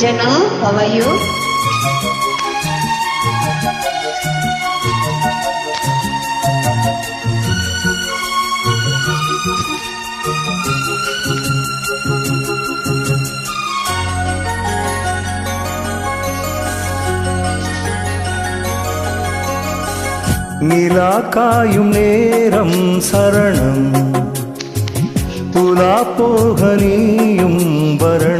Janu, how are you? நிலா காயும் நேரம் சரணம் துலா போக நீயும் வரணும்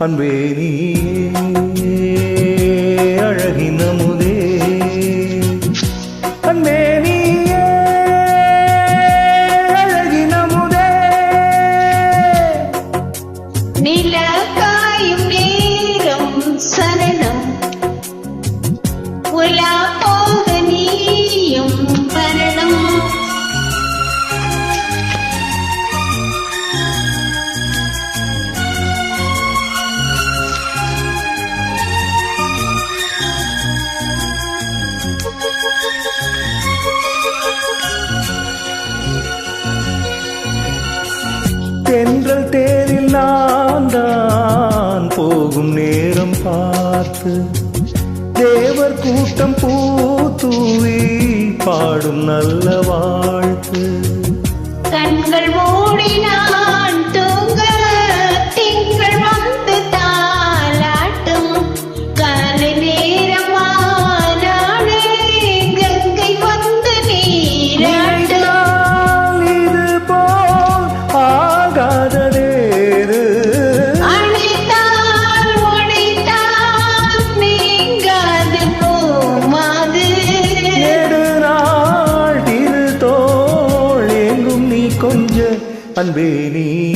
அன்பே நீயே அழகின முதே அன்பே நீயே அழகின முதே நிலா காயும் நேரம் சரணம் உலா பார்த்து தேவர் கூட்டம் பூத்தூவி பாடும் நல்ல வாழ்த்து. கண்கள் மூடி நான் தூங்க திங்கள் வந்து தாளாட்டும். காலை நேரமானாலே கங்கை வந்து நீராட்டும். இது போல் ஆகாததேது அன்பே நீயே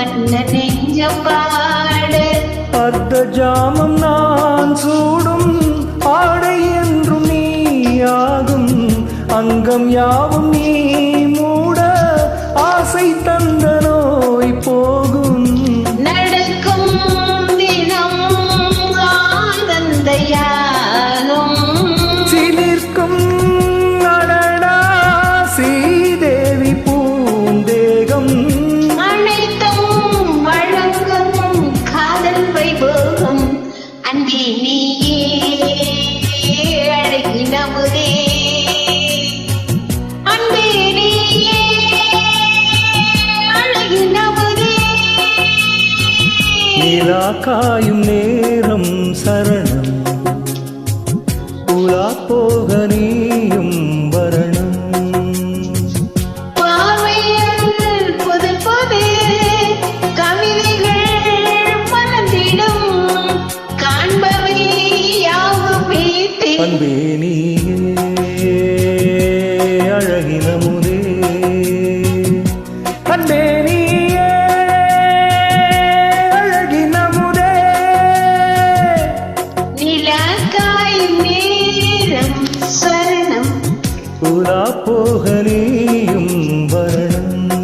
மன்ன நெஞ்சம் பாட அர்த்த ஜாமம் நான் சூடும் ஆடை என்றும் ஆகும். அங்கம் யாவும் நீ நிலா காயும் நேரம் சரணம். உலா போக நீயும் வரணும். பார்வையில் புது போகலியும் வரணம்.